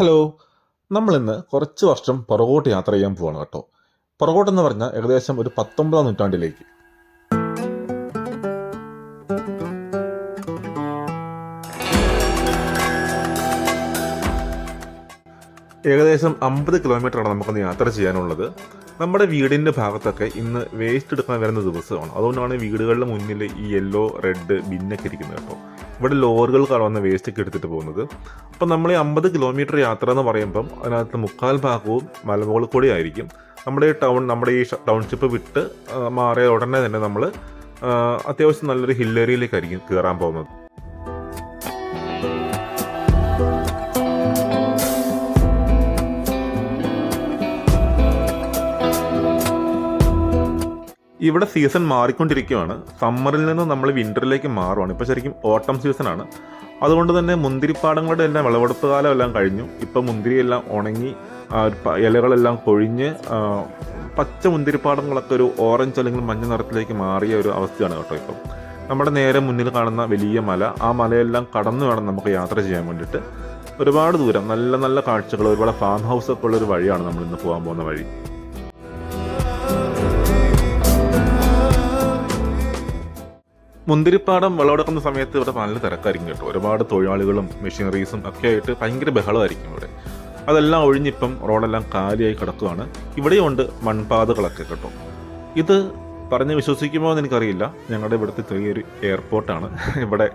Hello നമ്മളിന്ന് കുറച്ച് വർഷം പുറകോട്ട് യാത്ര ചെയ്യാൻ പോവാണ് കേട്ടോ. പുറകോട്ടെന്ന് പറഞ്ഞാൽ ഏകദേശം ഒരു പത്തൊമ്പതാം നൂറ്റാണ്ടിലേക്ക്. ഏകദേശം അമ്പത് കിലോമീറ്ററാണ് നമുക്കൊന്ന് യാത്ര ചെയ്യാനുള്ളത്. നമ്മുടെ വീടിന്റെ ഭാഗത്തൊക്കെ ഇന്ന് വേസ്റ്റ് എടുക്കാൻ വരുന്ന ദിവസമാണ്. അതുകൊണ്ടാണ് വീടുകളുടെ മുന്നിൽ ഈ യെല്ലോ റെഡ് ബിന്നൊക്കെ ഇരിക്കുന്നത് കേട്ടോ. ഇവിടെ ലോറികൾ വന്ന് വേസ്റ്റ് ഒക്കെ എടുത്തിട്ട് പോകുന്നത്. അപ്പം നമ്മൾ ഈ അമ്പത് കിലോമീറ്റർ യാത്ര എന്ന് പറയുമ്പം അതിനകത്ത് മുക്കാൽ ഭാഗവും മലമുകളിൽ കൂടി ആയിരിക്കും. നമ്മുടെ ഈ ടൗൺ നമ്മുടെ ഈ ടൗൺഷിപ്പ് വിട്ട് മാറിയ ഉടനെ തന്നെ നമ്മൾ അത്യാവശ്യം നല്ലൊരു ഹില്ലേരിയയിലേക്കായിരിക്കും കയറാൻ പോകുന്നത്. ഇവിടെ സീസൺ മാറിക്കൊണ്ടിരിക്കുകയാണ്. സമ്മറിൽ നിന്ന് നമ്മൾ വിന്ററിലേക്ക് മാറുവാണ്. ഇപ്പോൾ ശരിക്കും ഓട്ടം സീസണാണ് അതുകൊണ്ട് തന്നെ മുന്തിരിപ്പാടങ്ങളുടെ എല്ലാം വിളവെടുപ്പ് കാലം എല്ലാം കഴിഞ്ഞു. ഇപ്പം മുന്തിരിയെല്ലാം ഉണങ്ങി ഇലകളെല്ലാം കൊഴിഞ്ഞ് പച്ച മുന്തിരിപ്പാടങ്ങളൊക്കെ ഒരു ഓറഞ്ച് അല്ലെങ്കിൽ മഞ്ഞ നിറത്തിലേക്ക് മാറിയ ഒരു അവസ്ഥയാണ് കേട്ടോ ഇപ്പം. നമ്മുടെ നേരെ മുന്നിൽ കാണുന്ന വലിയ മല. ആ മലയെല്ലാം കടന്നു വേണം നമുക്ക് യാത്ര ചെയ്യാൻ വേണ്ടിയിട്ട്. ഒരുപാട് ദൂരം നല്ല നല്ല കാഴ്ചകൾ ഒരുപാട് ഫാം ഹൗസൊക്കെ ഉള്ള ഒരു വഴിയാണ് നമ്മൾ ഇന്ന് പോകാൻ പോകുന്ന വഴി. മുന്തിരിപ്പാടം വിളവെടുക്കുന്ന സമയത്ത് ഇവിടെ നല്ല തിരക്കായിരിക്കും കേട്ടോ. ഒരുപാട് തൊഴിലാളികളും മെഷീനറീസും ഒക്കെ ആയിട്ട് ഭയങ്കര ബഹളമായിരിക്കും ഇവിടെ. അതെല്ലാം ഒഴിഞ്ഞിപ്പം റോഡെല്ലാം കാലിയായി കിടക്കുകയാണ് ഇവിടെയുണ്ട് മൺപാതകളൊക്കെ കേട്ടോ. ഇത് പറഞ്ഞ് വിശ്വസിക്കുമോ എന്ന് എനിക്കറിയില്ല. ഞങ്ങളുടെ ഇവിടുത്തെ ചെറിയൊരു എയർപോർട്ടാണ്. ഇവിടെ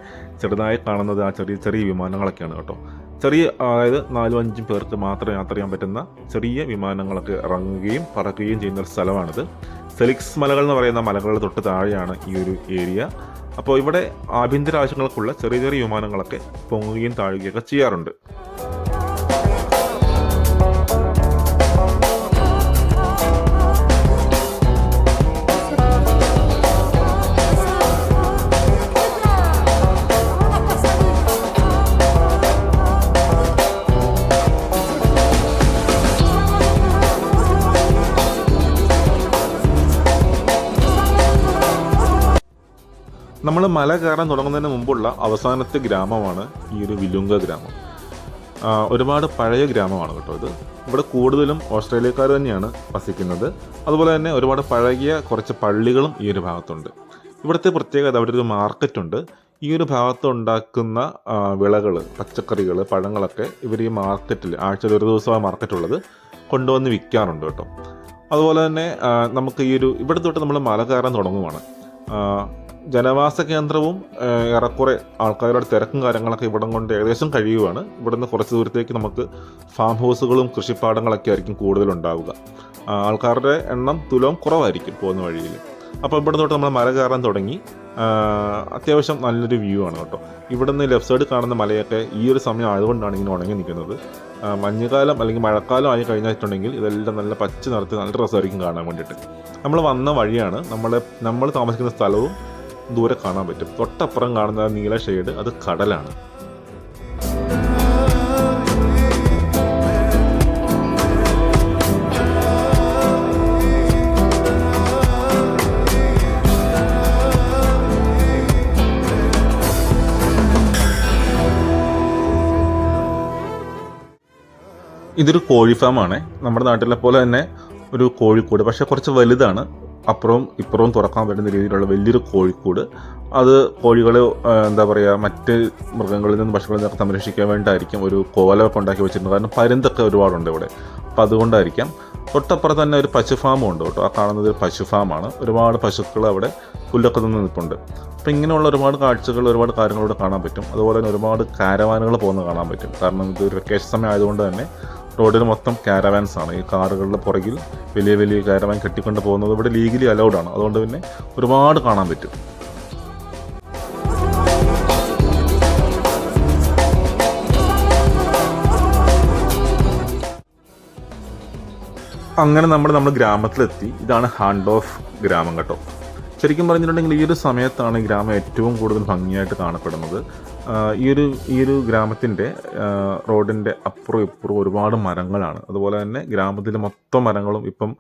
ചെറുതായി കാണുന്നത് ആ ചെറിയ ചെറിയ വിമാനങ്ങളൊക്കെയാണ് കേട്ടോ. ചെറിയ അതായത് നാലും അഞ്ചും പേർക്ക് മാത്രം യാത്ര ചെയ്യാൻ പറ്റുന്ന ചെറിയ വിമാനങ്ങളൊക്കെ ഇറങ്ങുകയും പറക്കുകയും ചെയ്യുന്ന ഒരു സ്ഥലമാണിത്. സെലിക്സ് മലകൾ എന്ന് പറയുന്ന മലകളുടെ തൊട്ട് താഴെയാണ് ഈ ഒരു ഏരിയ. അപ്പോൾ ഇവിടെ ആഭ്യന്തര ആവശ്യങ്ങൾക്കുള്ള ചെറിയ ചെറിയ വിമാനങ്ങളൊക്കെ പൊങ്ങുകയും താഴുകയൊക്കെ ചെയ്യാറുണ്ട്. നമ്മൾ മല കയറാൻ തുടങ്ങുന്നതിന് മുമ്പുള്ള അവസാനത്തെ ഗ്രാമമാണ് ഈ ഒരു വിലുങ്ക ഗ്രാമം. ഒരുപാട് പഴയ ഗ്രാമമാണ് കേട്ടോ ഇത്. ഇവിടെ കൂടുതലും ഓസ്ട്രേലിയക്കാർ തന്നെയാണ് വസിക്കുന്നത്. അതുപോലെ തന്നെ ഒരുപാട് പഴകിയ കുറച്ച് പള്ളികളും ഈ ഒരു ഭാഗത്തുണ്ട്. ഇവിടുത്തെ പ്രത്യേകത അവിടെ ഒരു മാർക്കറ്റുണ്ട്. ഈ ഒരു ഭാഗത്ത് ഉണ്ടാക്കുന്ന വിളകൾ പച്ചക്കറികൾ പഴങ്ങളൊക്കെ ഇവർ ഈ മാർക്കറ്റിൽ ആഴ്ചയിൽ ഒരു ദിവസമാണ് മാർക്കറ്റുള്ളത് കൊണ്ടുവന്ന് വിൽക്കാറുണ്ട് കേട്ടോ. അതുപോലെ തന്നെ നമുക്ക് ഈ ഒരു ഇവിടെ തൊട്ട് നമ്മൾ മല കയറാൻ തുടങ്ങുവാണ്. ജനവാസ കേന്ദ്രവും ഏറെക്കുറെ ആൾക്കാരുടെ തിരക്കും കാര്യങ്ങളൊക്കെ ഇവിടം കൊണ്ട് ഏകദേശം കഴിയുവാണ്. ഇവിടുന്ന് കുറച്ച് ദൂരത്തേക്ക് നമുക്ക് ഫാം ഹൗസുകളും കൃഷിപ്പാടങ്ങളൊക്കെ ആയിരിക്കും കൂടുതലുണ്ടാവുക. ആൾക്കാരുടെ എണ്ണം തുലവും കുറവായിരിക്കും പോകുന്ന വഴിയിൽ. അപ്പോൾ ഇവിടെ തൊട്ട് നമ്മൾ മല കയറാൻ തുടങ്ങി. അത്യാവശ്യം നല്ലൊരു വ്യൂ ആണ് കേട്ടോ. ഇവിടുന്ന് ലെഫ്റ്റ് സൈഡ് കാണുന്ന മലയൊക്കെ ഈ ഒരു സമയം ആയതുകൊണ്ടാണ് ഇങ്ങനെ ഉണങ്ങി നിൽക്കുന്നത്. മഞ്ഞുകാലം അല്ലെങ്കിൽ മഴക്കാലം ആയി കഴിഞ്ഞിട്ടുണ്ടെങ്കിൽ ഇതെല്ലാം നല്ല പച്ച നിറത്തിൽ നല്ല രസമായിരിക്കും കാണാൻ വേണ്ടിയിട്ട്. നമ്മൾ വന്ന വഴിയാണ്. നമ്മൾ നമ്മൾ താമസിക്കുന്ന സ്ഥലവും ദൂരെ കാണാൻ പറ്റും. തൊട്ടപ്പുറം കാണുന്ന നീല ഷെയ്ഡ് അത് കടലാണ്. ഇതൊരു കോഴി ഫാമാണ് നമ്മുടെ നാട്ടിലെ പോലെ തന്നെ ഒരു കോഴിക്കൂട് പക്ഷെ കുറച്ച് വലുതാണ്. അപ്പുറവും ഇപ്പുറവും തുറക്കാൻ പറ്റുന്ന രീതിയിലുള്ള വലിയൊരു കോഴിക്കൂട്. അത് കോഴികളെ എന്താ പറയുക മറ്റ് മൃഗങ്ങളിൽ നിന്ന് പശുക്കളിൽ നിന്നൊക്കെ സംരക്ഷിക്കാൻ വേണ്ടിയിട്ടായിരിക്കും ഒരു കോലമൊക്കെ ഉണ്ടാക്കി വെച്ചിട്ടുണ്ട്. കാരണം പരുന്തൊക്കെ ഒരുപാടുണ്ട് ഇവിടെ. അപ്പം അതുകൊണ്ടായിരിക്കാം. തൊട്ടപ്പുറത്ത് തന്നെ ഒരു പശു ഫാമും ഉണ്ട് കേട്ടോ. ആ കാണുന്നത് ഒരു പശു ഫാമാണ്. ഒരുപാട് പശുക്കൾ അവിടെ പുല്ലൊക്കെ നിന്ന് നിൽപ്പുണ്ട്. അപ്പം ഇങ്ങനെയുള്ള ഒരുപാട് കാഴ്ചകൾ ഒരുപാട് കാര്യങ്ങളിവിടെ കാണാൻ പറ്റും. അതുപോലെ തന്നെ ഒരുപാട് കാരവാനുകൾ പോകുന്നത് കാണാൻ പറ്റും. കാരണം ഇത് ഒരു വെക്കേഷൻ സമയം ആയതുകൊണ്ട് തന്നെ റോഡിൽ മൊത്തം കാരവാൻസ് ആണ്. ഈ കാറുകളുടെ പുറകിൽ വലിയ വലിയ കാരവാൻ കെട്ടിക്കൊണ്ട് പോകുന്നത് ഇവിടെ ലീഗലി അലൗഡ് ആണ്. അതുകൊണ്ട് പിന്നെ ഒരുപാട് കാണാൻ പറ്റും. അങ്ങനെ നമ്മൾ നമ്മുടെ ഗ്രാമത്തിലെത്തി. ഇതാണ് ഹാൻഡ് ഓഫ് ഗ്രാമം കേട്ടോ. ശരിക്കും പറഞ്ഞിട്ടുണ്ടെങ്കിൽ ഈ ഒരു സമയത്താണ് ഗ്രാമം ഏറ്റവും കൂടുതൽ ഭംഗിയായിട്ട് കാണപ്പെടുന്നത്. ഈ ഒരു ഈ ഒരു ഗ്രാമത്തിന്റെ റോഡിന്റെ അപ്പുറം ഇപ്പുറം ഒരുപാട് മരങ്ങളാണ്. അതുപോലെ തന്നെ ഗ്രാമത്തിലെ മൊത്തം മരങ്ങളും ഇപ്പം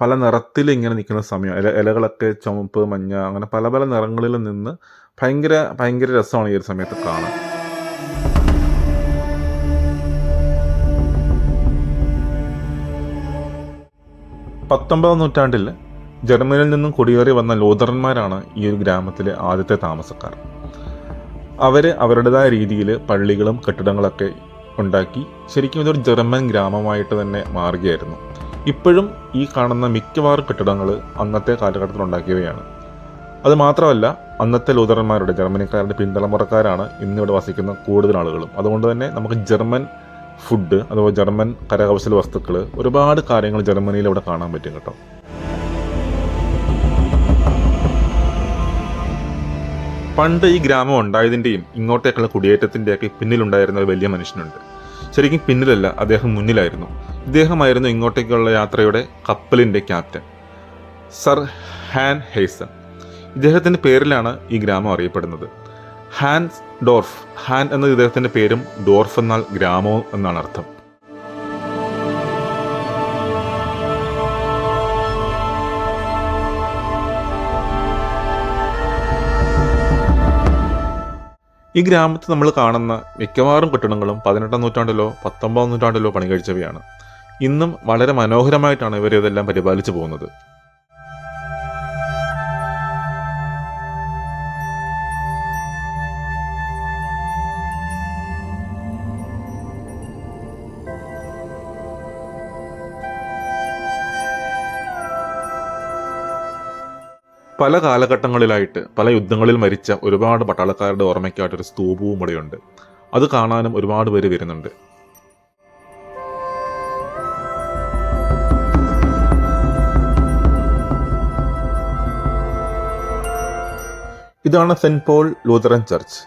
പല നിറത്തിൽ ഇങ്ങനെ നിൽക്കുന്ന സമയം ഇല ഇലകളൊക്കെ ചുമപ്പ് മഞ്ഞ അങ്ങനെ പല പല നിറങ്ങളിൽ നിന്ന് ഭയങ്കര ഭയങ്കര രസമാണ് ഈ ഒരു സമയത്ത് കാണാൻ. പത്തൊമ്പതാം നൂറ്റാണ്ടിൽ ജർമ്മനിയിൽ നിന്നും കുടിയേറി വന്ന ലോതറന്മാരാണ് ഈ ഒരു ഗ്രാമത്തിലെ ആദ്യത്തെ താമസക്കാർ. അവർ അവരുടേതായ രീതിയിൽ പള്ളികളും കെട്ടിടങ്ങളൊക്കെ ഉണ്ടാക്കി ശരിക്കും ഇതൊരു ജർമ്മൻ ഗ്രാമമായിട്ട് തന്നെ മാറുകയായിരുന്നു. ഇപ്പോഴും ഈ കാണുന്ന മിക്കവാറും കെട്ടിടങ്ങൾ അന്നത്തെ കാലഘട്ടത്തിൽ ഉണ്ടാക്കിയവയാണ്. അത് മാത്രമല്ല അന്നത്തെ ലൂതറന്മാരുടെ ജർമ്മനിക്കാരുടെ പിന്തലമുറക്കാരാണ് ഇന്നിവിടെ വസിക്കുന്ന കൂടുതൽ ആളുകളും. അതുകൊണ്ട് തന്നെ നമുക്ക് ജർമ്മൻ ഫുഡ് അഥവാ ജർമ്മൻ കരകൗശല വസ്തുക്കൾ ഒരുപാട് കാര്യങ്ങൾ ജർമ്മനിയിൽ ഇവിടെ കാണാൻ പറ്റും കേട്ടോ. പണ്ട് ഈ ഗ്രാമം ഉണ്ടായതിന്റെയും ഇങ്ങോട്ടേക്കുള്ള കുടിയേറ്റത്തിന്റെയൊക്കെ പിന്നിലുണ്ടായിരുന്ന ഒരു വലിയ മനുഷ്യനുണ്ട്. ശരിക്കും പിന്നിലല്ല അദ്ദേഹം മുന്നിലായിരുന്നു. ഇദ്ദേഹമായിരുന്നു ഇങ്ങോട്ടേക്കുള്ള യാത്രയുടെ കപ്പലിന്റെ ക്യാപ്റ്റൻ സർ ഹാൻ ഹേസൺ ഇദ്ദേഹത്തിന്റെ പേരിലാണ് ഈ ഗ്രാമം അറിയപ്പെടുന്നത്. ഹാൻസ് ഡോർഫ് ഹാൻ എന്നത് ഇദ്ദേഹത്തിന്റെ പേരും ഡോർഫ് എന്നാൽ ഗ്രാമവും എന്നാണ് അർത്ഥം. ഈ ഗ്രാമത്തിൽ നമ്മൾ കാണുന്ന മിക്കവാറും കെട്ടിടങ്ങളും പതിനെട്ടാം നൂറ്റാണ്ടിലോ പത്തൊമ്പതാം നൂറ്റാണ്ടിലോ പണി കഴിച്ചവയാണ് ഇന്നും വളരെ മനോഹരമായിട്ടാണ് ഇവർ ഇതെല്ലാം പരിപാലിച്ചു പോകുന്നത്. പല കാലഘട്ടങ്ങളിലായിട്ട് പല യുദ്ധങ്ങളിൽ മരിച്ച ഒരുപാട് പട്ടാളക്കാരുടെ ഓർമ്മയ്ക്കായിട്ടൊരു സ്തൂപവും ഇവിടെയുണ്ട്. അത് കാണാനും ഒരുപാട് പേര് വരുന്നുണ്ട്. ഇതാണ് സെന്റ് പോൾ ലൂതറൻ ചർച്ച്.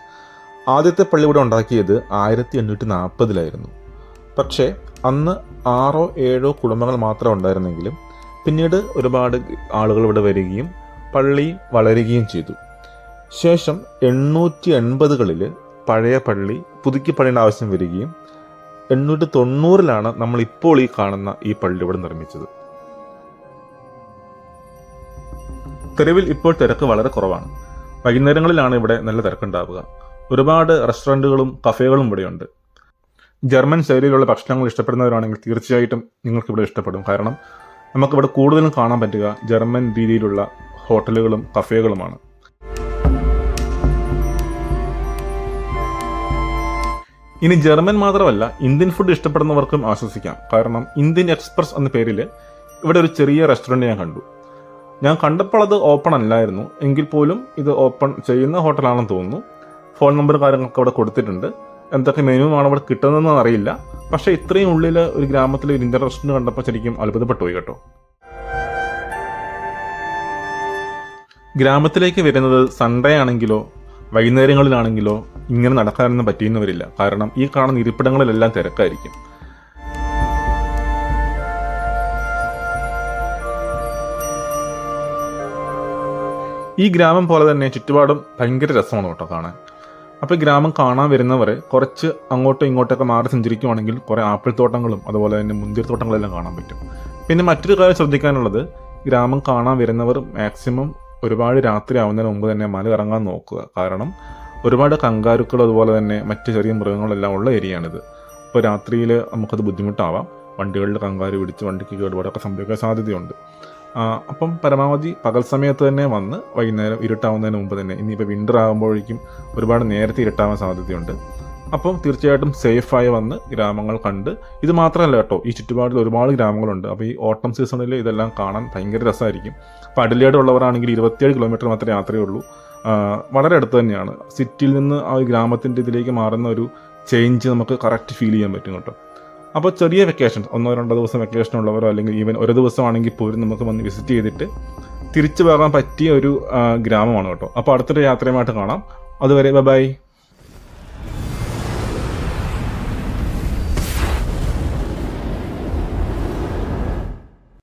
ആദ്യത്തെ പള്ളി ഇവിടെ ഉണ്ടാക്കിയത് ആയിരത്തി എണ്ണൂറ്റി നാൽപ്പതിലായിരുന്നു പക്ഷേ അന്ന് ആറോ ഏഴോ കുടുംബങ്ങൾ മാത്രമേ ഉണ്ടായിരുന്നെങ്കിലും പിന്നീട് ഒരുപാട് ആളുകൾ ഇവിടെ വരികയും പള്ളി വളരുകയും ചെയ്തു. ശേഷം എണ്ണൂറ്റി എൺപതുകളിൽ പഴയ പള്ളി പുതുക്കി പണിയേണ്ട ആവശ്യം വരികയും എണ്ണൂറ്റി തൊണ്ണൂറിലാണ് നമ്മൾ ഇപ്പോൾ ഈ കാണുന്ന ഈ പള്ളി ഇവിടെ നിർമ്മിച്ചത്. തെരുവിൽ ഇപ്പോൾ തിരക്ക് വളരെ കുറവാണ്. വൈകുന്നേരങ്ങളിലാണ് ഇവിടെ നല്ല തിരക്കുണ്ടാവുക. ഒരുപാട് റെസ്റ്റോറന്റുകളും കഫേകളും ഇവിടെയുണ്ട്. ജർമ്മൻ ശൈലിയിലുള്ള ഭക്ഷണങ്ങൾ ഇഷ്ടപ്പെടുന്നവരാണെങ്കിൽ തീർച്ചയായിട്ടും നിങ്ങൾക്ക് ഇവിടെ ഇഷ്ടപ്പെടും. കാരണം നമുക്കിവിടെ കൂടുതലും കാണാൻ പറ്റുക ജർമ്മൻ രീതിയിലുള്ള ഹോട്ടലുകളും കഫേകളുമാണ്. ഇനി ജർമ്മൻ മാത്രമല്ല ഇന്ത്യൻ ഫുഡ് ഇഷ്ടപ്പെടുന്നവർക്കും ആശ്വസിക്കാം. കാരണം ഇന്ത്യൻ എക്സ്പ്രസ് എന്ന പേരിൽ ഇവിടെ ഒരു ചെറിയ റെസ്റ്റോറന്റ് ഞാൻ കണ്ടു. ഞാൻ കണ്ടപ്പോൾ അത് ഓപ്പൺ അല്ലായിരുന്നു. എങ്കിൽ പോലും ഇത് ഓപ്പൺ ചെയ്യുന്ന ഹോട്ടലാണെന്ന് തോന്നുന്നു. ഫോൺ നമ്പർ കാര്യങ്ങളൊക്കെ അവിടെ കൊടുത്തിട്ടുണ്ട്. എന്തൊക്കെ മെനുവാണ് അവിടെ കിട്ടുന്നതെന്ന് അറിയില്ല. പക്ഷേ ഇത്രയും ഉള്ളിൽ ഒരു ഗ്രാമത്തിൽ ഒരു ഇന്ത്യൻ റെസ്റ്റോറന്റ് കണ്ടപ്പോൾ ശരിക്കും അത്ഭുതപ്പെട്ടു പോയി കേട്ടോ. ഗ്രാമത്തിലേക്ക് വരുന്നത് സൺഡേ ആണെങ്കിലോ വൈകുന്നേരങ്ങളിലാണെങ്കിലോ ഇങ്ങനെ നടക്കാനൊന്നും പറ്റിയെന്ന് കാരണം ഈ കാണുന്ന ഇരിപ്പിടങ്ങളിലെല്ലാം തിരക്കായിരിക്കും. ഈ ഗ്രാമം പോലെ തന്നെ ചുറ്റുപാടും ഭയങ്കര രസമാണ് കേട്ടോ കാണാൻ. അപ്പോൾ ഗ്രാമം കാണാൻ വരുന്നവർ കുറച്ച് അങ്ങോട്ടും ഇങ്ങോട്ടൊക്കെ മാറി സഞ്ചരിക്കുവാണെങ്കിൽ കുറേ ആപ്പിൾ തോട്ടങ്ങളും അതുപോലെ തന്നെ മുന്തിരി തോട്ടങ്ങളെല്ലാം കാണാൻ പറ്റും. പിന്നെ മറ്റൊരു കാര്യം ശ്രദ്ധിക്കാനുള്ളത് ഗ്രാമം കാണാൻ വരുന്നവർ മാക്സിമം ഒരുപാട് രാത്രി ആവുന്നതിന് മുമ്പ് തന്നെ മല ഇറങ്ങാൻ നോക്കുക. കാരണം ഒരുപാട് കങ്കാരുക്കൾ അതുപോലെ തന്നെ മറ്റ് ചെറിയ മൃഗങ്ങളെല്ലാം ഉള്ള ഏരിയയാണിത്. അപ്പോൾ രാത്രിയിൽ നമുക്കത് ബുദ്ധിമുട്ടാവാം. വണ്ടികളിൽ കങ്കാരു പിടിച്ച് വണ്ടിക്ക് കേടുപാടൊക്കെ സംഭവിക്കാൻ സാധ്യതയുണ്ട്. അപ്പം പരമാവധി പകൽ സമയത്ത് തന്നെ വന്ന് വൈകുന്നേരം ഇരുട്ടാവുന്നതിന് മുമ്പ് തന്നെ ഇനിയിപ്പോൾ വിന്റർ ആകുമ്പോഴേക്കും ഒരുപാട് നേരത്തെ ഇരുട്ടാവാൻ സാധ്യതയുണ്ട്. അപ്പം തീർച്ചയായിട്ടും സേഫായി വന്ന് ഗ്രാമങ്ങൾ കണ്ട് ഇത് മാത്രമല്ല കേട്ടോ ഈ ചുറ്റുപാടിൽ ഒരുപാട് ഗ്രാമങ്ങളുണ്ട്. അപ്പോൾ ഈ ഓട്ടം സീസണിൽ ഇതെല്ലാം കാണാൻ ഭയങ്കര രസമായിരിക്കും. അപ്പോൾ ഉള്ളവരാണെങ്കിൽ ഇരുപത്തിയേഴ് കിലോമീറ്റർ മാത്രമേ യാത്രയേ ഉള്ളൂ വളരെ അടുത്ത് തന്നെയാണ്. സിറ്റിയിൽ നിന്ന് ആ ഗ്രാമത്തിന്റെ ഇതിലേക്ക് മാറുന്ന ഒരു ചേഞ്ച് നമുക്ക് കറക്റ്റ് ഫീൽ ചെയ്യാൻ പറ്റും കേട്ടോ. അപ്പോൾ ചെറിയ വെക്കേഷൻ ഒന്നോ രണ്ടോ ദിവസം വെക്കേഷൻ ഉള്ളവരോ അല്ലെങ്കിൽ ഈവൻ ഒരു ദിവസമാണെങ്കിൽ പോലും നമുക്ക് വന്ന് വിസിറ്റ് ചെയ്തിട്ട് തിരിച്ചു പോകാൻ പറ്റിയ ഒരു ഗ്രാമമാണ് കേട്ടോ. അപ്പോൾ അടുത്തൊരു യാത്രയുമായിട്ട് കാണാം. അതുവരെ ബൈ